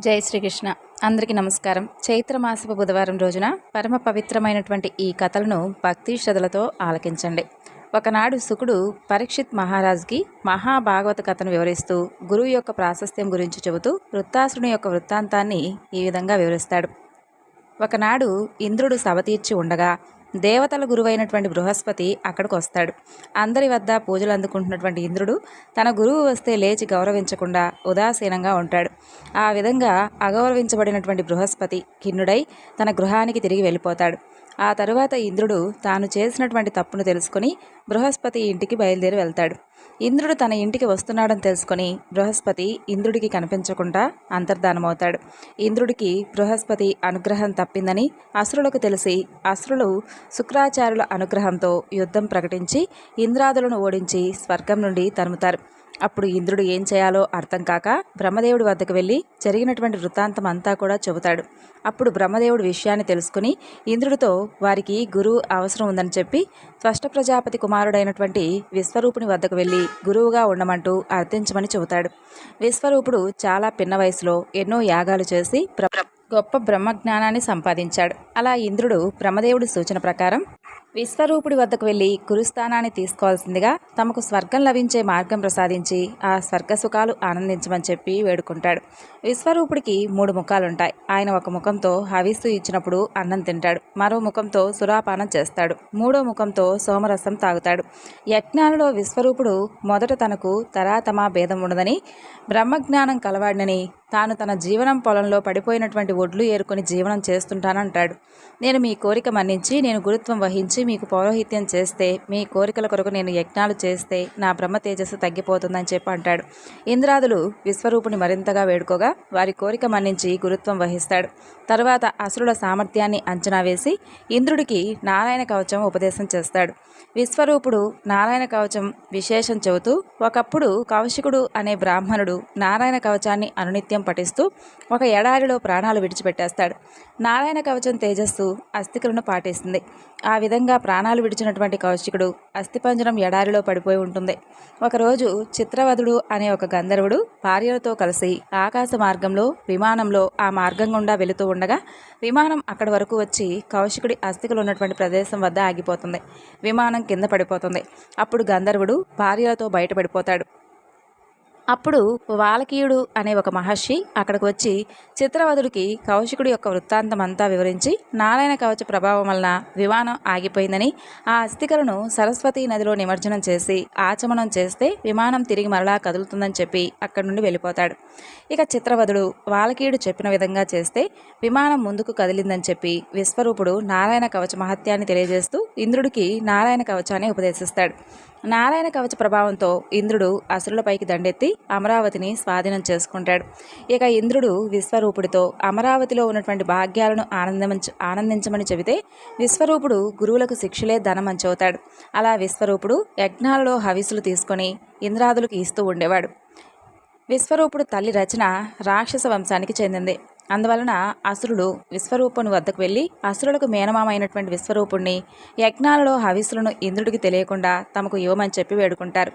జై శ్రీకృష్ణ. అందరికీ నమస్కారం. చైత్రమాసపు బుధవారం రోజున పరమ పవిత్రమైనటువంటి ఈ కథలను భక్తి శ్రద్ధలతో ఆలకించండి. ఒకనాడు శుకుడు పరీక్షిత్ మహారాజుకి మహాభాగవత కథను వివరిస్తూ గురువు యొక్క ప్రాశస్త్యం గురించి చెబుతూ వృత్తాసుని యొక్క వృత్తాంతాన్ని ఈ విధంగా వివరిస్తాడు. ఒకనాడు ఇంద్రుడు సభ తీర్చి ఉండగా దేవతల గురువైనటువంటి బృహస్పతి అక్కడికి వస్తాడు. అందరి వద్ద పూజలు అందుకుంటున్నటువంటి ఇంద్రుడు తన గురువు వస్తే లేచి గౌరవించకుండా ఉదాసీనంగా ఉంటాడు. ఆ విధంగా అగౌరవించబడినటువంటి బృహస్పతి కిన్నుడై తన గృహానికి తిరిగి వెళ్ళిపోతాడు. ఆ తరువాత ఇంద్రుడు తాను చేసినటువంటి తప్పును తెలుసుకుని బృహస్పతి ఇంటికి బయలుదేరి వెళ్తాడు. ఇంద్రుడు తన ఇంటికి వస్తున్నాడని తెలుసుకొని బృహస్పతి ఇంద్రుడికి కనిపించకుండా అంతర్ధానమవుతాడు. ఇంద్రుడికి బృహస్పతి అనుగ్రహం తప్పిందని అసురులకు తెలిసి అసురులు శుక్రాచార్యుల అనుగ్రహంతో యుద్ధం ప్రకటించి ఇంద్రాదులను ఓడించి స్వర్గం నుండి తరుముతారు. అప్పుడు ఇంద్రుడు ఏం చేయాలో అర్థం కాక బ్రహ్మదేవుడి వద్దకు వెళ్ళి జరిగినటువంటి వృత్తాంతం అంతా కూడా చెబుతాడు. అప్పుడు బ్రహ్మదేవుడు విషయాన్ని తెలుసుకుని ఇంద్రుడితో వారికి గురువు అవసరం ఉందని చెప్పి స్పష్ట ప్రజాపతి కుమారుడైనటువంటి విశ్వరూపుని వద్దకు వెళ్ళి గురువుగా ఉండమంటూ అర్థించమని చెబుతాడు. విశ్వరూపుడు చాలా పిన్న వయసులో ఎన్నో యాగాలు చేసి గొప్ప బ్రహ్మజ్ఞానాన్ని సంపాదించాడు. అలా ఇంద్రుడు బ్రహ్మదేవుడి సూచన ప్రకారం విశ్వరూపుడి వద్దకు వెళ్ళి గురుస్థానాన్ని తీసుకోవాల్సిందిగా తమకు స్వర్గం లభించే మార్గం ప్రసాదించి ఆ స్వర్గ సుఖాలు ఆనందించమని చెప్పి వేడుకుంటాడు. విశ్వరూపుడికి మూడు ముఖాలుంటాయి. ఆయన ఒక ముఖంతో హవిస్తూ ఇచ్చినప్పుడు అన్నం తింటాడు. మరో ముఖంతో సురాపానం చేస్తాడు. మూడో ముఖంతో సోమరసం తాగుతాడు. యజ్ఞాలలో విశ్వరూపుడు మొదట తనకు తరాతమా భేదం ఉండదని బ్రహ్మజ్ఞానం కలవాడినని తాను తన జీవనం పొలంలో పడిపోయినటువంటి ఒడ్లు ఏరుకొని జీవనం చేస్తుంటానంటాడు. నేను మీ కోరిక మన్నించి నేను గురుత్వం వహించి మీకు పౌరోహిత్యం చేస్తే మీ కోరికల కొరకు నేను యజ్ఞాలు చేస్తే నా బ్రహ్మ తేజస్సు తగ్గిపోతుందని చెప్పి అంటాడు. ఇంద్రాదులు విశ్వరూపుని మరింతగా వేడుకోగా వారి కోరిక మన్నించి గురుత్వం వహిస్తాడు. తరువాత అసురుల సామర్థ్యాన్ని అంచనా వేసి ఇంద్రుడికి నారాయణ కవచం ఉపదేశం చేస్తాడు. విశ్వరూపుడు నారాయణ కవచం విశేషం చెబుతూ ఒకప్పుడు కౌశికుడు అనే బ్రాహ్మణుడు నారాయణ కవచాన్ని అనునిత్యం పఠిస్తూ ఒక ఎడారిలో ప్రాణాలు విడిచిపెట్టేస్తాడు. నారాయణ కవచం తేజస్సు అస్థికులను పాటిస్తుంది. ఆ విధంగా ప్రాణాలు విడిచినటువంటి కౌశికుడు అస్థిపంజరం ఎడారిలో పడిపోయి ఉంటుంది. ఒకరోజు చిత్రవధుడు అనే ఒక గంధర్వుడు భార్యలతో కలిసి ఆకాశ మార్గంలో విమానంలో ఆ మార్గం గుండా వెళుతూ ఉండగా విమానం అక్కడి వరకు వచ్చి కౌశికుడి అస్థికులు ఉన్నటువంటి ప్రదేశం వద్ద ఆగిపోతుంది. విమానం కింద పడిపోతుంది. అప్పుడు గంధర్వుడు భార్యలతో బయటపడిపోతాడు. అప్పుడు వాలకీయుడు అనే ఒక మహర్షి అక్కడికి వచ్చి చిత్రవధుడికి కౌశికుడి యొక్క వృత్తాంతం అంతా వివరించి నారాయణ కవచ ప్రభావం వలన విమానం ఆగిపోయిందని ఆ అస్థికలను సరస్వతి నదిలో నిమజ్జనం చేసి ఆచమనం చేస్తే విమానం తిరిగి మరలా కదులుతుందని చెప్పి అక్కడి నుండి వెళ్ళిపోతాడు. ఇక చిత్రవధుడు వాలకీయుడు చెప్పిన విధంగా చేస్తే విమానం ముందుకు కదిలిందని చెప్పి విశ్వరూపుడు నారాయణ కవచ మహత్యాన్ని తెలియజేస్తూ ఇంద్రుడికి నారాయణ కవచాన్ని ఉపదేశిస్తాడు. నారాయణ కవచ ప్రభావంతో ఇంద్రుడు అసురులపైకి దండెత్తి అమరావతిని స్వాధీనం చేసుకుంటాడు. ఇక ఇంద్రుడు విశ్వరూపుడితో అమరావతిలో ఉన్నటువంటి భాగ్యాలను ఆనందమంచ ఆనందించమని చెబితే విశ్వరూపుడు గురువులకు శిక్షలే ధనమంచవుతాడు అలా విశ్వరూపుడు యజ్ఞాలలో హవిసులు తీసుకొని ఇంద్రాదులకు ఇస్తూ ఉండేవాడు. విశ్వరూపుడు తల్లి రచన రాక్షస వంశానికి చెందింది. అందువలన అసురుడు విశ్వరూపుని వద్దకు వెళ్ళి అసురులకు మేనమామ అయినటువంటి విశ్వరూపుణ్ణి యజ్ఞాలలో హవిస్సులను ఇంద్రుడికి తెలియకుండా తమకు ఇవ్వమని చెప్పి వేడుకుంటారు.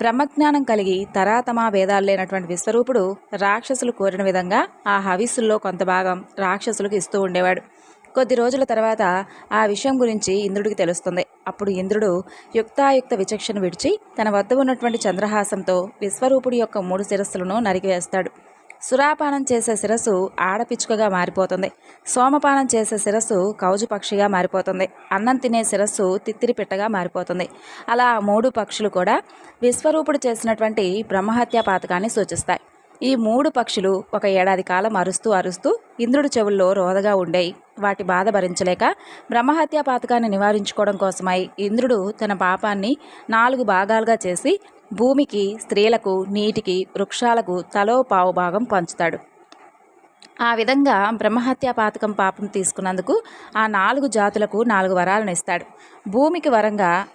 బ్రహ్మజ్ఞానం కలిగి తరాతమా వేదాలు లేనటువంటి విశ్వరూపుడు రాక్షసులు కోరిన విధంగా ఆ హవిస్సుల్లో కొంత భాగం రాక్షసులకు ఇస్తూ ఉండేవాడు. కొద్ది రోజుల తర్వాత ఆ విషయం గురించి ఇంద్రుడికి తెలుస్తుంది. అప్పుడు ఇంద్రుడు యుక్తాయుక్త విచక్షణ విడిచి తన వద్ద ఉన్నటువంటి చంద్రహాసంతో విశ్వరూపుడి యొక్క మూడు శిరస్సులను నరికివేస్తాడు సురాపానం చేసే శిరస్సు ఆడపిచ్చుకగా మారిపోతుంది. సోమపానం చేసే శిరస్సు కౌజు పక్షిగా మారిపోతుంది. అన్నం తినే శిరస్సు తిత్తిరి పిట్టగా మారిపోతుంది. అలా ఆ మూడు పక్షులు కూడా విశ్వరూపుడు చేసినటువంటి బ్రహ్మహత్యా పాతకాన్ని సూచిస్తాయి. ఈ మూడు పక్షులు ఒక ఏడాది కాలం అరుస్తూ అరుస్తూ ఇంద్రుడి చెవుల్లో రోదగా ఉండేవి వాటి బాధ భరించలేక బ్రహ్మహత్యా పాతకాన్ని నివారించుకోవడం కోసమై ఇంద్రుడు తన పాపాన్ని నాలుగు భాగాలుగా చేసి భూమికి స్త్రీలకు నీటికి వృక్షాలకు తలో పావు భాగం పంచుతాడు. ఆ విధంగా బ్రహ్మహత్యా పాతకం పాపం తీసుకున్నందుకు ఆ నాలుగు జాతులకు నాలుగు వరాలను ఇస్తాడు. భూమికి వరంగా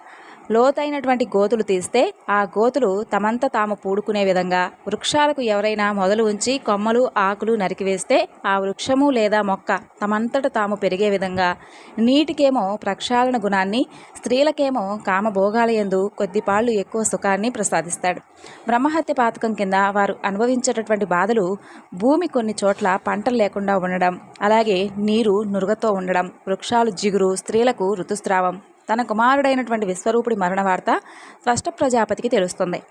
లోతైనటువంటి గోతులు తీస్తే ఆ గోతులు తమంత తాము పూడుకునే విధంగా వృక్షాలకు ఎవరైనా మొదలు ఉంచి కొమ్మలు ఆకులు నరికివేస్తే ఆ వృక్షము లేదా మొక్క తమంతట తాము పెరిగే విధంగా నీటికేమో ప్రక్షాళన గుణాన్ని స్త్రీలకేమో కామభోగాలయందు కొద్దిపాళ్ళు ఎక్కువ సుఖాన్ని ప్రసాదిస్తాడు. బ్రహ్మహత్య పాతకం కింద వారు అనుభవించేటటువంటి బాధలు భూమి కొన్ని చోట్ల పంటలు లేకుండా ఉండడం అలాగే నీరు నురుగతో ఉండడం వృక్షాలు జిగురు స్త్రీలకు ఋతుస్రావం తన కుమారుడైనటువంటి విశ్వరూపుడి మరణ వార్త త్వష్ట ప్రజాపతికి తెలుస్తుంది.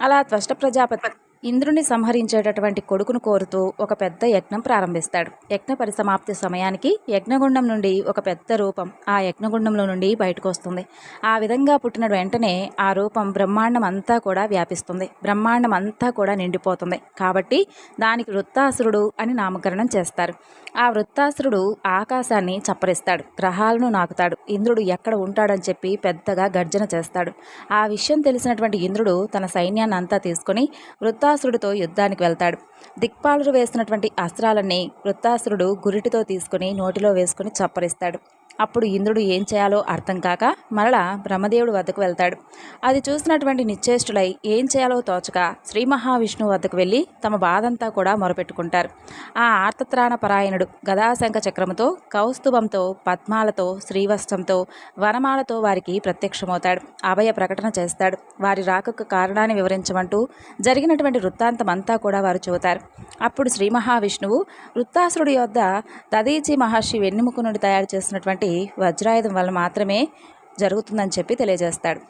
అలా త్వష్ట ప్రజాపతి ఇంద్రుని సంహరించేటటువంటి కొడుకును కోరుతూ ఒక పెద్ద యజ్ఞం ప్రారంభిస్తాడు. యజ్ఞ పరిసమాప్తి సమయానికి యజ్ఞగుండం నుండి ఒక పెద్ద రూపం ఆ యజ్ఞగుండంలో నుండి బయటకు వస్తుంది. ఆ విధంగా పుట్టిన వెంటనే ఆ రూపం బ్రహ్మాండం అంతా కూడా వ్యాపిస్తుంది. బ్రహ్మాండం అంతా కూడా నిండిపోతుంది. కాబట్టి దానికి వృత్తాసురుడు అని నామకరణం చేస్తారు. ఆ వృత్తాసురుడు ఆకాశాన్ని చప్పరిస్తాడు. గ్రహాలను నాకుతాడు. ఇంద్రుడు ఎక్కడ ఉంటాడని చెప్పి పెద్దగా గర్జన చేస్తాడు. ఆ విషయం తెలిసినటువంటి ఇంద్రుడు తన సైన్యాన్ని అంతా తీసుకొని వృత్తాసురుడితో యుద్ధానికి వెళ్తాడు. దిక్పాలుడు వేసినటువంటి అస్త్రాలన్నీ వృత్తాసురుడు గురిటితో తీసుకుని నోటిలో వేసుకుని చప్పరిస్తాడు. అప్పుడు ఇంద్రుడు ఏం చేయాలో అర్థం కాక మరలా బ్రహ్మదేవుడు వద్దకు వెళ్తాడు. అది చూసినటువంటి నిశ్చేష్టులై ఏం చేయాలో తోచక శ్రీ మహావిష్ణువు వద్దకు వెళ్ళి తమ బాధంతా కూడా మొరపెట్టుకుంటారు. ఆ ఆర్తత్రాణ పరాయణుడు గదాశంఖ చక్రముతో కౌస్తుభంతో పద్మాలతో శ్రీవస్త్రంతో వనమాలతో వారికి ప్రత్యక్షమవుతాడు. అభయ ప్రకటన చేస్తాడు. వారి రాకకు కారణాన్ని వివరించమంటూ జరిగినటువంటి వృత్తాంతం అంతా కూడా వారు చెబుతారు. అప్పుడు శ్రీ మహావిష్ణువు వృత్తాసురుడి యొద్ద దదీచి మహర్షి వెన్నెముకునుడు తయారు చేసినటువంటి వజ్రాయుధం వల్ల మాత్రమే జరుగుతుందని చెప్పి తెలియజేస్తాడు.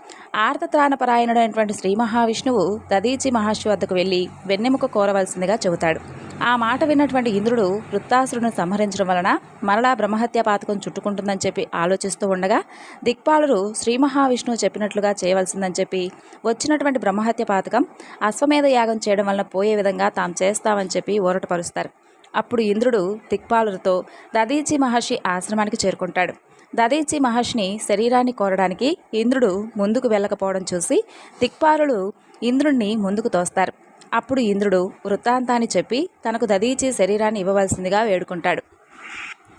ఆర్తత్రాణపరాయణుడైనటువంటి శ్రీ మహావిష్ణువు దదీచి మహర్షి వద్దకు వెళ్ళి వెన్నెముక కోరవలసిందిగా చెబుతాడు. ఆ మాట విన్నటువంటి ఇంద్రుడు వృత్తాసురుని సంహరించడం వలన మరలా బ్రహ్మహత్య పాతకం చుట్టుకుంటుందని చెప్పి ఆలోచిస్తూ ఉండగా దిక్పాలుడు శ్రీ మహావిష్ణువు చెప్పినట్లుగా చేయవలసిందని చెప్పి వచ్చినటువంటి బ్రహ్మహత్య పాతకం అశ్వమేధ యాగం చేయడం వలన పోయే విధంగా తాము చేస్తామని చెప్పి ఊరటపరుస్తారు. అప్పుడు ఇంద్రుడు దిక్పాలులతో దదీచి మహర్షి ఆశ్రమానికి చేరుకుంటాడు. దదీచి మహర్షిని శరీరాన్ని కోరడానికి ఇంద్రుడు ముందుకు వెళ్ళకపోవడం చూసి దిక్పాలులు ఇంద్రుణ్ణి ముందుకు తోస్తారు. అప్పుడు ఇంద్రుడు వృత్తాంతాన్ని చెప్పి తనకు దదీచి శరీరాన్ని ఇవ్వవలసిందిగా వేడుకుంటాడు.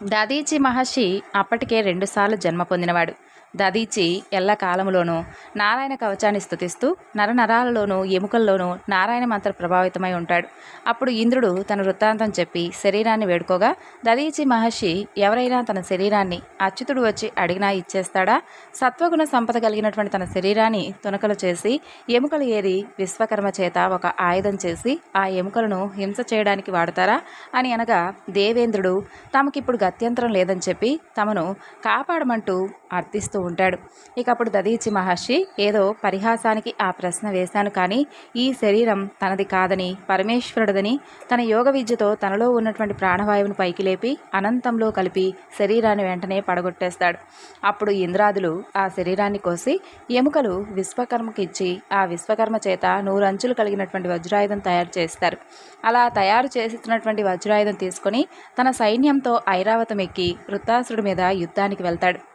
దదీచి మహర్షి అప్పటికే రెండుసార్లు జన్మ పొందినవాడు. దదీచి ఎల్లకాలములోనూ నారాయణ కవచాన్ని స్థుతిస్తూ నరనరాలలోనూ ఎముకల్లోనూ నారాయణ మంత్ర ప్రభావితమై ఉంటాడు. అప్పుడు ఇంద్రుడు తన వృత్తాంతం చెప్పి శరీరాన్ని వేడుకోగా దదీచి మహర్షి ఎవరైనా తన శరీరాన్ని అచ్యుతుడు వచ్చి అడిగినా ఇచ్చేస్తాడా? సత్వగుణ సంపద కలిగినటువంటి తన శరీరాన్ని తునకలు చేసి ఎముకలు ఏరి విశ్వకర్మ చేత ఒక ఆయుధం చేసి ఆ ఎముకలను హింస చేయడానికి వాడతారా? అని అనగా దేవేంద్రుడు తమకిప్పుడు గత్యంతరం లేదని చెప్పి తమను కాపాడమంటూ అర్థిస్తూ ఉంటాడు. ఇక అప్పుడు దదీచి మహర్షి ఏదో పరిహాసానికి ఆ ప్రశ్న వేశాను కానీ ఈ శరీరం తనది కాదని పరమేశ్వరుడదని తన యోగ విద్యతో తనలో ఉన్నటువంటి ప్రాణవాయువును పైకి లేపి అనంతంలో కలిపి శరీరాన్ని వెంటనే పడగొట్టేస్తాడు. అప్పుడు ఇంద్రాదులు ఆ శరీరాన్ని కోసి ఎముకలు విశ్వకర్మకి ఇచ్చి ఆ విశ్వకర్మ చేత నూరంచులు కలిగినటువంటి వజ్రాయుధం తయారు చేస్తారు. అలా తయారు చేసినటువంటి వజ్రాయుధం తీసుకొని తన సైన్యంతో ఐరావతం ఎక్కి వృత్తాసురుడి మీద యుద్ధానికి వెళ్తాడు.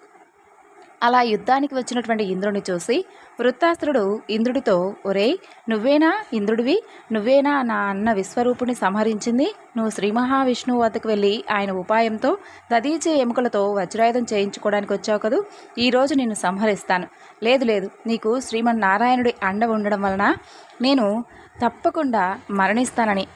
అలా యుద్ధానికి వచ్చినటువంటి ఇంద్రుని చూసి వృత్తాసురుడు ఇంద్రుడితో ఒరేయ్ నువ్వేనా ఇంద్రుడివి? నువ్వేనా నా అన్న విశ్వరూపుని సంహరించింది? నువ్వు శ్రీ మహావిష్ణువు వద్దకు వెళ్ళి ఆయన ఉపాయంతో దదీచే ఎముకలతో వజ్రాయుధం చేయించుకోవడానికి వచ్చావు కదూ? ఈరోజు నిన్ను సంహరిస్తాను. లేదు లేదు నీకు శ్రీమన్నారాయణుడి అండ ఉండడం వలన నేను తప్పకుండా మరణిస్తానని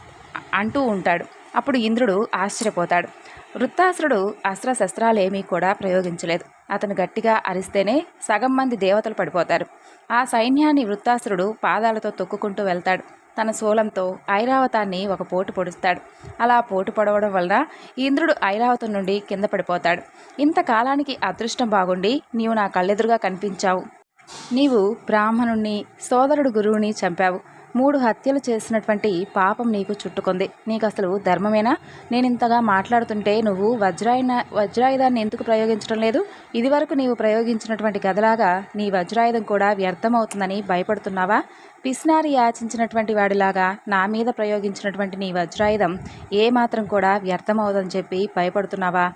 అంటూ ఉంటాడు. అప్పుడు ఇంద్రుడు ఆశ్చర్యపోతాడు. వృత్తాసురుడు అస్త్రశస్త్రాలేమీ కూడా ప్రయోగించలేదు. అతను గట్టిగా అరిస్తేనే సగం మంది దేవతలు పడిపోతారు. ఆ సైన్యాన్ని వృత్తాసురుడు పాదాలతో తొక్కుకుంటూ వెళ్తాడు. తన శూలంతో ఐరావతాన్ని ఒక పోటు పొడుస్తాడు. అలా పోటు పొడవడం వలన ఇంద్రుడు ఐరావతం నుండి కింద పడిపోతాడు. ఇంతకాలానికి అదృష్టం బాగుండి నీవు నా కళ్ళెదురుగా కనిపించావు. నీవు బ్రాహ్మణుణ్ణి సోదరుడు గురువుని చంపావు. మూడు హత్యలు చేసినటువంటి పాపం నీకు చుట్టుకుంది. నీకు అసలు ధర్మమేనా? నేను ఇంతగా మాట్లాడుతుంటే నువ్వు వజ్రాయున వజ్రాయుధాన్ని ఎందుకు ప్రయోగించడం లేదు? ఇదివరకు నీవు ప్రయోగించినటువంటి గదలాగా నీ వజ్రాయుధం కూడా వ్యర్థమవుతుందని భయపడుతున్నావా? పిస్నారి యాచించినటువంటి వాడిలాగా నా మీద ప్రయోగించినటువంటి నీ వజ్రాయుధం ఏమాత్రం కూడా వ్యర్థమవుదని చెప్పి భయపడుతున్నావా?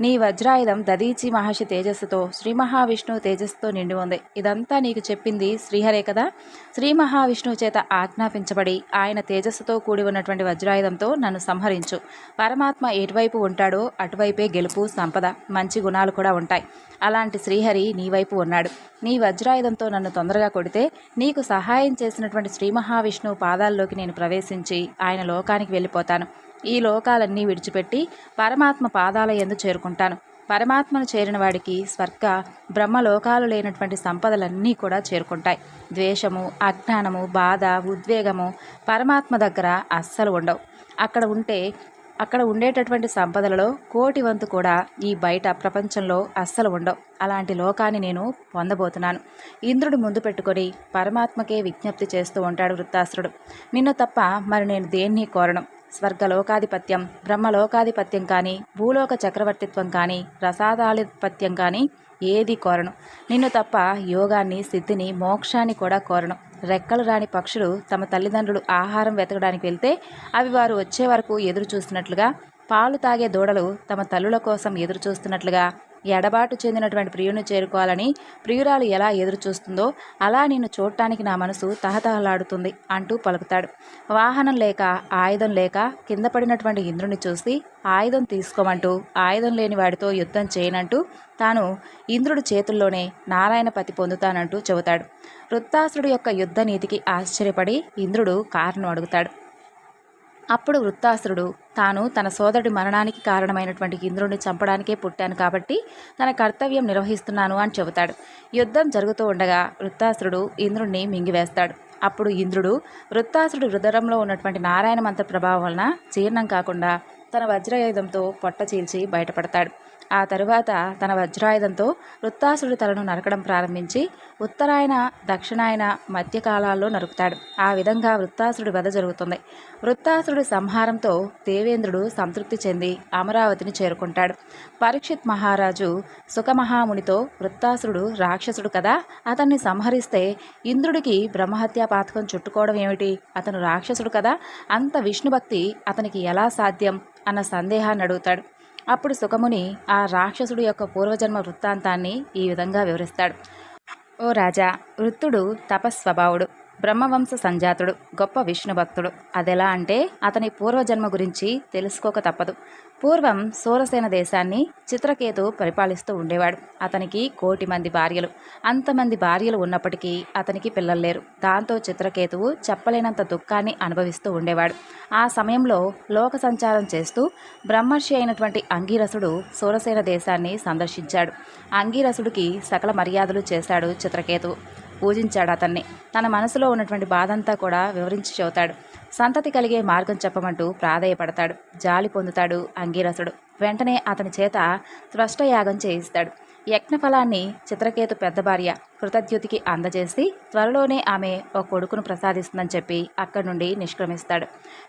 నీ వజ్రాయుధం దదీచి మహర్షి తేజస్సుతో శ్రీ మహావిష్ణువు తేజస్సుతో నిండి ఉంది. ఇదంతా నీకు చెప్పింది శ్రీహరే కదా? శ్రీ మహావిష్ణువు చేత ఆజ్ఞాపించబడి ఆయన తేజస్సుతో కూడి ఉన్నటువంటి వజ్రాయుధంతో నన్ను సంహరించు. పరమాత్మ ఎటువైపు ఉంటాడో అటువైపే గెలుపు సంపద మంచి గుణాలు కూడా ఉంటాయి. అలాంటి శ్రీహరి నీ వైపు ఉన్నాడు. నీ వజ్రాయుధంతో నన్ను తొందరగా కొడితే నీకు సహాయం చేసినటువంటి శ్రీ మహావిష్ణువు పాదాల్లోకి నేను ప్రవేశించి ఆయన లోకానికి వెళ్ళిపోతాను. ఈ లోకాలన్నీ విడిచిపెట్టి పరమాత్మ పాదాల ఎందు చేరుకుంటాను. పరమాత్మను చేరిన వాడికి స్వర్గ బ్రహ్మలోకాలు లేనటువంటి సంపదలన్నీ కూడా చేరుకుంటాయి. ద్వేషము అజ్ఞానము బాధ ఉద్వేగము పరమాత్మ దగ్గర అస్సలు ఉండవు. అక్కడ ఉంటే అక్కడ ఉండేటటువంటి సంపదలలో కోటి వంతు కూడా ఈ బయట ప్రపంచంలో అస్సలు ఉండవు. అలాంటి లోకాన్ని నేను పొందబోతున్నాను. ఇంద్రుడు ముందు పెట్టుకొని పరమాత్మకే విజ్ఞప్తి చేస్తూ ఉంటాడు వృత్తాసురుడు నిన్ను తప్ప మరి నేను దేన్ని కోరను? స్వర్గలోకాధిపత్యం బ్రహ్మలోకాధిపత్యం కానీ భూలోక చక్రవర్తిత్వం కానీ రసాదాధిపత్యం కానీ ఏది కోరను. నిన్ను తప్ప యోగాన్ని సిద్ధిని మోక్షాన్ని కూడా కోరను. రెక్కలు రాని పక్షులు తమ తల్లిదండ్రులు ఆహారం వెతకడానికి వెళ్తే అవి వారు వచ్చే వరకు ఎదురు చూస్తున్నట్లుగా పాలు తాగే దూడలు తమ తల్లుల కోసం ఎదురు చూస్తున్నట్లుగా ఎడబాటు చెందినటువంటి ప్రియుని చేరుకోవాలని ప్రియురాలు ఎలా ఎదురుచూస్తుందో అలా నిన్ను చూడటానికి నా మనసు తహతహలాడుతుంది అంటూ పలుకుతాడు. వాహనం లేక ఆయుధం లేక కింద పడినటువంటి ఇంద్రుని చూసి ఆయుధం తీసుకోమంటూ ఆయుధం లేని వాడితో యుద్ధం చేయనంటూ తాను ఇంద్రుడి చేతుల్లోనే నారాయణపతి పొందుతానంటూ చెబుతాడు. వృత్తాసురుడు యొక్క యుద్ధ నీతికి ఆశ్చర్యపడి ఇంద్రుడు కారణం అడుగుతాడు. అప్పుడు వృత్తాసురుడు తాను తన సోదరుడి మరణానికి కారణమైనటువంటి ఇంద్రుడిని చంపడానికే పుట్టాను కాబట్టి తన కర్తవ్యం నిర్వహిస్తున్నాను అని చెబుతాడు. యుద్ధం జరుగుతూ ఉండగా వృత్తాసురుడు ఇంద్రుణ్ణి మింగివేస్తాడు. అప్పుడు ఇంద్రుడు వృత్తాసురుడు హృదయంలో ఉన్నటువంటి నారాయణ మంత్ర ప్రభావం వలన జీర్ణం కాకుండా తన వజ్రాయుధంతో పొట్ట చీల్చి బయటపడతాడు. ఆ తరువాత తన వజ్రాయుధంతో వృత్తాసుడి తలను నరకడం ప్రారంభించి ఉత్తరాయణ దక్షిణాయన మధ్యకాలాల్లో నరుకుతాడు. ఆ విధంగా వృత్తాసుడి వధ జరుగుతుంది. వృత్తాసుడి సంహారంతో దేవేంద్రుడు సంతృప్తి చెంది అమరావతిని చేరుకుంటాడు. పరీక్షిత్ మహారాజు సుఖమహామునితో వృత్తాసురుడు రాక్షసుడు కదా అతన్ని సంహరిస్తే ఇంద్రుడికి బ్రహ్మహత్యా పాతకం చుట్టుకోవడం ఏమిటి? అతను రాక్షసుడు కదా అంత విష్ణుభక్తి అతనికి ఎలా సాధ్యం? అన్న సందేహాన్ని అడుగుతాడు. అప్పుడు సుఖముని ఆ రాక్షసుడు యొక్క పూర్వజన్మ వృత్తాంతాన్ని ఈ విధంగా వివరిస్తాడు. ఓ రాజా వృత్తుడు తపస్వభావుడు. బ్రహ్మవంశ సంజాతుడు గొప్ప విష్ణు భక్తుడు. అదెలా అంటే అతని పూర్వజన్మ గురించి తెలుసుకోక తప్పదు. పూర్వం సూరసేన దేశాన్ని చిత్రకేతు పరిపాలిస్తూ ఉండేవాడు. అతనికి కోటి మంది భార్యలు. అంతమంది భార్యలు ఉన్నప్పటికీ అతనికి పిల్లలు లేరు. దాంతో చిత్రకేతువు చెప్పలేనంత దుఃఖాన్ని అనుభవిస్తూ ఉండేవాడు. ఆ సమయంలో లోక సంచారం చేస్తూ బ్రహ్మర్షి అయినటువంటి అంగీరసుడు సూరసేన దేశాన్ని సందర్శించాడు. అంగీరసుడికి సకల మర్యాదలు చేశాడు చిత్రకేతువు. పూజించాడు అతన్ని. తన మనసులో ఉన్నటువంటి బాధంతా కూడా వివరించి చెబుతాడు. సంతతి కలిగే మార్గం చెప్పమంటూ ప్రాధేయపడతాడు. జాలి పొందుతాడు అంగీరసుడు. వెంటనే అతని చేత స్పష్టయాగం చేయిస్తాడు. యజ్ఞఫలాన్ని చిత్రకేతు పెద్ద భార్య కృతద్యుతికి అందజేసి త్వరలోనే ఆమె ఒక కొడుకును ప్రసాదిస్తుందని చెప్పి అక్కడి నుండి నిష్క్రమిస్తాడు.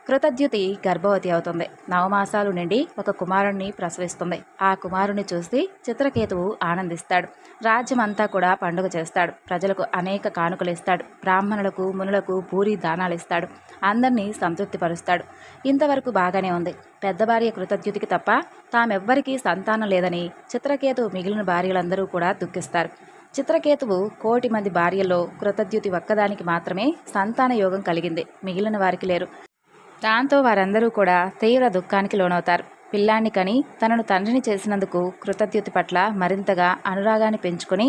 కృతద్యుతి గర్భవతి అవుతుంది. నవమాసాలు నుండి ఒక కుమారుణ్ణి ప్రసవిస్తుంది. ఆ కుమారుని చూసి చిత్రకేతువు ఆనందిస్తాడు. రాజ్యమంతా కూడా పండుగ చేస్తాడు. ప్రజలకు అనేక కానుకలు ఇస్తాడు. బ్రాహ్మణులకు మునులకు పూరి దానాలు ఇస్తాడు. అందరినీ సంతృప్తిపరుస్తాడు. ఇంతవరకు బాగానే ఉంది. పెద్ద భార్య కృతజ్ఞతికి తప్ప తామెవ్వరికీ సంతానం లేదని చిత్రకేతు మిగిలిన భార్యలందరూ కూడా దుఃఖిస్తారు. చిత్రకేతువు కోటి మంది భార్యలో కృతద్యుతి ఒక్కదానికి మాత్రమే సంతాన యోగం కలిగింది. మిగిలిన వారికి లేరు. దాంతో వారందరూ కూడా తీవ్ర దుఃఖానికి లోనవుతారు. పిల్లాన్ని కని తనను తండ్రిని చేసినందుకు కృతద్యుతి పట్ల మరింతగా అనురాగాన్ని పెంచుకొని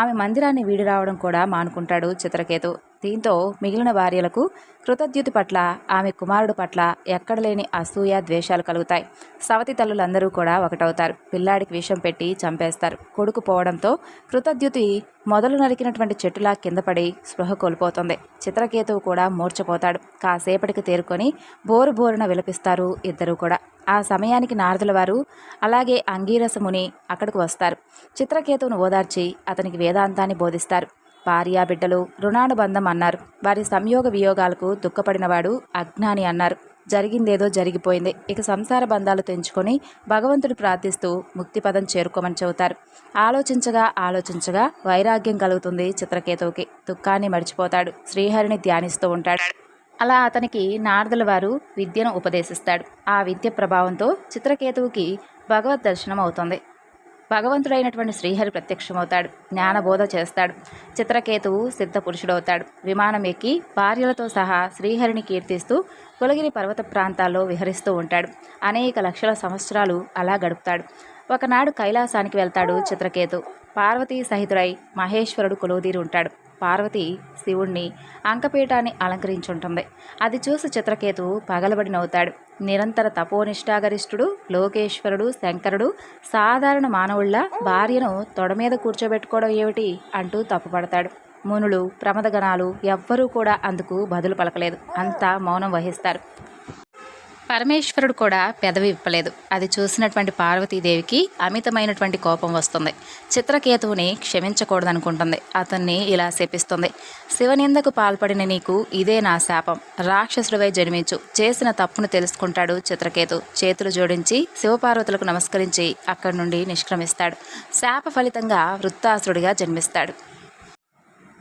ఆమె మందిరాన్ని వీడిరావడం కూడా మానుకుంటాడు చిత్రకేతు. దీంతో మిగిలిన భార్యలకు కృతజ్ఞతి పట్ల ఆమె కుమారుడు పట్ల ఎక్కడలేని అసూయ ద్వేషాలు కలుగుతాయి. సవతి తల్లులందరూ కూడా ఒకటవుతారు. పిల్లాడికి విషం పెట్టి చంపేస్తారు. కొడుకు పోవడంతో కృతజ్ఞతి మొదలు నరికినటువంటి చెట్టులా కింద పడి స్పృహ కోల్పోతుంది. చిత్రకేతువు కూడా మూర్చపోతాడు కాసేపటికి తేరుకొని బోరు బోరున విలపిస్తారు ఇద్దరు కూడా. ఆ సమయానికి నారదుల వారు అలాగే అంగీరసముని అక్కడికి వస్తారు. చిత్రకేతువును ఓదార్చి అతనికి వేదాంతాన్ని బోధిస్తారు. భార్యా బిడ్డలు రుణానుబంధం అన్నారు వారి సంయోగ వియోగాలకు దుఃఖపడినవాడు అజ్ఞాని అన్నారు. జరిగిందేదో జరిగిపోయింది. ఇక సంసార బంధాలు తెంచుకొని భగవంతుడు ప్రార్థిస్తూ ముక్తిపదం చేరుకోమని చెబుతారు. ఆలోచించగా ఆలోచించగా వైరాగ్యం కలుగుతుంది చిత్రకేతువుకి. దుఃఖాన్ని మర్చిపోతాడు. శ్రీహరిని ధ్యానిస్తూ ఉంటాడు. అలా అతనికి నారదుల వారు విద్యను ఉపదేశిస్తాడు. ఆ విద్య ప్రభావంతో చిత్రకేతువుకి భగవద్ దర్శనం అవుతుంది భగవంతుడైనటువంటి శ్రీహరి ప్రత్యక్షమవుతాడు. జ్ఞానబోధ చేస్తాడు. చిత్రకేతువు సిద్ధ పురుషుడవుతాడు. విమానం ఎక్కి భార్యలతో సహా శ్రీహరిని కీర్తిస్తూ కులగిరి పర్వత ప్రాంతాల్లో విహరిస్తూ ఉంటాడు. అనేక లక్షల సంవత్సరాలు అలా గడుపుతాడు. ఒకనాడు కైలాసానికి వెళ్తాడు చిత్రకేతు. పార్వతీ సహితుడై మహేశ్వరుడు కొలువుదీరి ఉంటాడు. పార్వతి శివుణ్ణి అంకపీఠాన్ని అలంకరించుంటుంది. అది చూసి చిత్రకేతు పగలబడి నవ్వుతాడు నిరంతర తపోనిష్టాగరిష్ఠుడు లోకేశ్వరుడు శంకరుడు సాధారణ మానవుళ్ళ భార్యను తొడ మీద కూర్చోబెట్టుకోవడం ఏమిటి అంటూ తప్పుపడతాడు. మునులు ప్రమదగణాలు ఎవ్వరూ కూడా అందుకు బదులు పలకలేదు. అంతా మౌనం వహిస్తారు. పరమేశ్వరుడు కూడా పెదవి విప్పలేదు. అది చూసినటువంటి పార్వతీదేవికి అమితమైనటువంటి కోపం వస్తుంది. చిత్రకేతువుని క్షమించకూడదనుకుంటుంది. అతన్ని ఇలా శపిస్తుంది. శివనిందకు పాల్పడిన నీకు ఇదే నా శాపం. రాక్షసుడివై జన్మించు. చేసిన తప్పును తెలుసుకుంటాడు చిత్రకేతు. చేతులు జోడించి శివపార్వతులకు నమస్కరించి అక్కడి నుండి నిష్క్రమిస్తాడు. శాప ఫలితంగా వృత్తాసురుడిగా జన్మిస్తాడు.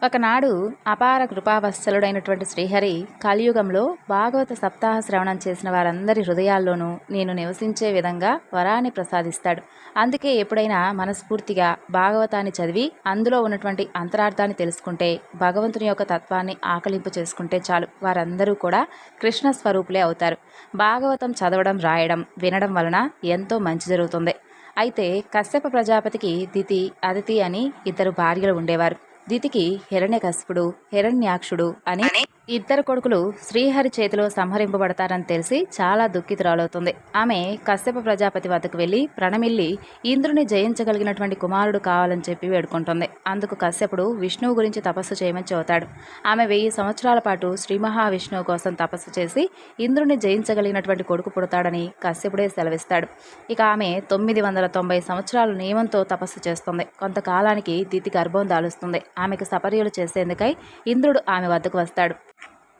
ఒకనాడు అపార కృపావత్సలుడైనటువంటి శ్రీహరి కలియుగంలో భాగవత సప్తాహ శ్రవణం చేసిన వారందరి హృదయాల్లోనూ నేను నివసించే విధంగా వరాన్ని ప్రసాదిస్తాడు. అందుకే ఎప్పుడైనా మనస్ఫూర్తిగా భాగవతాన్ని చదివి అందులో ఉన్నటువంటి అంతరార్థాన్ని తెలుసుకుంటే భగవంతుని యొక్క తత్వాన్ని ఆకలింపు చేసుకుంటే చాలు. వారందరూ కూడా కృష్ణ స్వరూపులే అవుతారు. భాగవతం చదవడం రాయడం వినడం వలన ఎంతో మంచి జరుగుతుంది. అయితే కశ్యప ప్రజాపతికి దితి అదితి అని ఇద్దరు భార్యలు ఉండేవారు. దితికి హిరణ్యకశిపుడు హిరణ్యాక్షుడు అని ఇద్దరు కొడుకులు శ్రీహరి చేతిలో సంహరింపబడతారని తెలిసి చాలా దుఃఖితురాలవుతుంది. ఆమె కశ్యప ప్రజాపతి వద్దకు వెళ్ళి ప్రణమిల్లి ఇంద్రుని జయించగలిగినటువంటి కుమారుడు కావాలని చెప్పి వేడుకుంటుంది. అందుకు కశ్యపుడు విష్ణువు గురించి తపస్సు చేయమని చెబుతాడు. ఆమె వెయ్యి సంవత్సరాల పాటు శ్రీ మహావిష్ణువు కోసం తపస్సు చేసి ఇంద్రుని జయించగలిగినటువంటి కొడుకు పుడతాడని కశ్యపుడే సెలవిస్తాడు. ఇక ఆమె తొమ్మిది వందల తొంభై సంవత్సరాలు నియమంతో తపస్సు చేస్తుంది. కొంతకాలానికి దితి గర్భం దాలుస్తుంది. ఆమెకు సపర్యలు చేసేందుకై ఇంద్రుడు ఆమె వద్దకు వస్తాడు.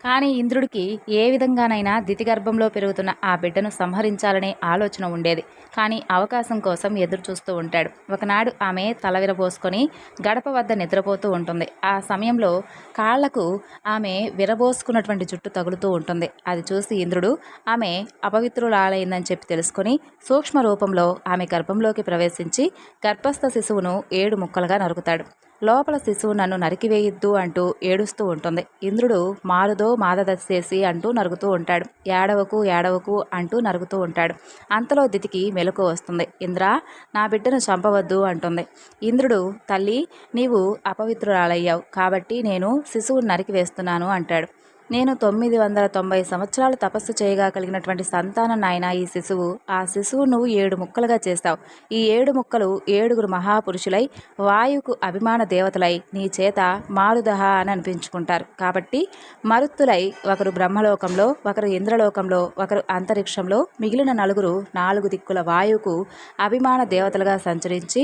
కానీ ఇంద్రుడికి ఏ విధంగానైనా దితిగర్భంలో పెరుగుతున్న ఆ బిడ్డను సంహరించాలనే ఆలోచన ఉండేది. కానీ అవకాశం కోసం ఎదురు చూస్తూ ఉంటాడు. ఒకనాడు ఆమె తల విరబోసుకొని గడప వద్ద నిద్రపోతూ ఉంటుంది. ఆ సమయంలో కాళ్ళకు ఆమె విరబోసుకున్నటువంటి జుట్టు తగులుతూ ఉంటుంది. అది చూసి ఇంద్రుడు ఆమె అపవిత్రులాలైందని చెప్పి తెలుసుకొని సూక్ష్మ రూపంలో ఆమె గర్భంలోకి ప్రవేశించి గర్భస్థ శిశువును ఏడు ముక్కలుగా నరుకుతాడు. లోపల శిశువు నన్ను నరికివేయొద్దు అంటూ ఏడుస్తూ ఉంటుంది. ఇంద్రుడు మారుదో మాదదశేసి అంటూ నరుగుతూ ఉంటాడు. ఏడవకు ఏడవకు అంటూ నరుగుతూ ఉంటాడు. అంతలో దితికి మెలకు వస్తుంది. ఇంద్ర నా బిడ్డను చంపవద్దు అంటుంది. ఇంద్రుడు తల్లి నీవు అపవిత్రురాలయ్యావు. కాబట్టి నేను శిశువును నరికివేస్తున్నాను అంటాడు. నేను తొమ్మిది వందల తొంభై సంవత్సరాలు తపస్సు చేయగా కలిగినటువంటి సంతానం నాయన ఈ శిశువు. ఆ శిశువు నువ్వు ఏడు ముక్కలుగా చేస్తావు. ఈ ఏడు ముక్కలు ఏడుగురు మహాపురుషులై వాయువుకు అభిమాన దేవతలై నీ చేత మారుదహ అని అనిపించుకుంటారు. కాబట్టి మరుత్తులై ఒకరు బ్రహ్మలోకంలో ఒకరు ఇంద్రలోకంలో ఒకరు అంతరిక్షంలో మిగిలిన నలుగురు నాలుగు దిక్కుల వాయువుకు అభిమాన దేవతలుగా సంచరించి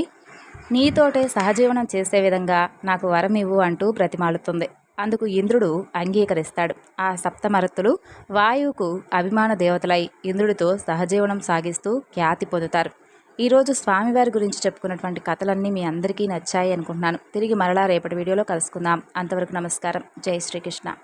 నీతోటే సహజీవనం చేసే విధంగా నాకు వరమివ్వు అంటూ ప్రతిమాలుతుంది అందుకు ఇంద్రుడు అంగీకరిస్తాడు. ఆ సప్తమరత్తులు వాయువుకు అభిమాన దేవతలై ఇంద్రుడితో సహజీవనం సాగిస్తూ ఖ్యాతి పొందుతారు. ఈరోజు స్వామివారి గురించి చెప్పుకున్నటువంటి కథలన్నీ మీ అందరికీ నచ్చాయి అనుకుంటున్నాను. తిరిగి మరలా రేపటి వీడియోలో కలుసుకుందాం. అంతవరకు నమస్కారం. జై శ్రీకృష్ణ.